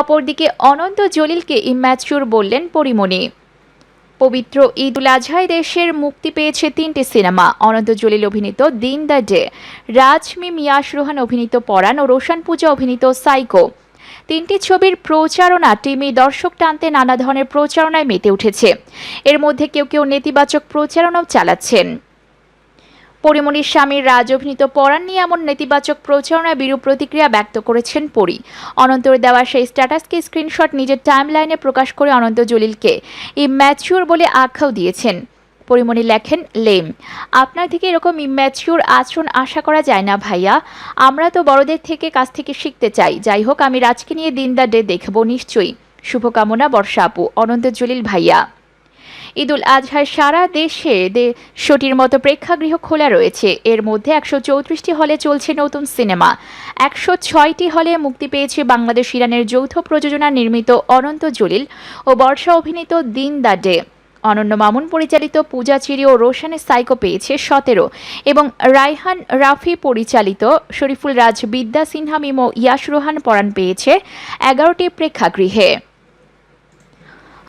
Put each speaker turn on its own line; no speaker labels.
অপরদিকে অনন্ত জলিলকে ইম্যাচুর বললেন পরিমণি। পবিত্র ঈদ উল আজহায় দেশের মুক্তি পেয়েছে তিনটি সিনেমা। অনন্ত জলিল অভিনীত দিন দ্য ডে, রাজমি মিয়াস রোহান অভিনীত পরাণ ও রোশন পূজা অভিনীত সাইকো। তিনটি ছবির প্রচারণা টিমই দর্শক টানতে নানা ধরনের প্রচারণায় মেতে উঠেছে। এর মধ্যে কেউ কেউ নেতিবাচক প্রচারণাও চালাচ্ছেন। পরিমণির স্বামীর রাজ অভিনীত পরাণ নিয়ে এমন নেতিবাচক প্রচারণায় বিরূপ প্রতিক্রিয়া ব্যক্ত করেছেন পরি। অনন্তর দেওয়া সেই স্ট্যাটাসকে স্ক্রিনশট নিজের টাইমলাইনে প্রকাশ করে অনন্ত জলিলকে ইম্যাচিউর বলে আখ্যাও দিয়েছেন। পরিমণি লেখেন, লেম, আপনার থেকে এরকম ইম্যাচিউর আচরণ আশা করা যায় না ভাইয়া। আমরা তো বড়দের থেকে কাছ থেকে শিখতে চাই। যাই হোক, আমি রাজকে নিয়ে দিন দা ডে দেখব নিশ্চয়ই। শুভকামনা বর্ষা আপু, অনন্ত জলিল ভাইয়া। ঈদুল আজহার সারা দেশে দেড়শোটির মতো প্রেক্ষাগৃহ খোলা রয়েছে। এর মধ্যে একশো চৌত্রিশটি হলে চলছে নতুন সিনেমা। একশো ছয়টি হলে মুক্তি পেয়েছে বাংলাদেশ ইরানের যৌথ প্রযোজনা নির্মিত অনন্ত জলিল ও বর্ষা অভিনীত দিন দা ডে। অনন্য মামুন পরিচালিত পূজা চিরি ও রোশনের সাইকো পেয়েছে সতেরো এবং রাইহান রাফি পরিচালিত শরীফুল রাজ, বিদ্যা সিনহা, মিমো ইয়াস রোহান পরাণ পেয়েছে এগারোটি প্রেক্ষাগৃহে।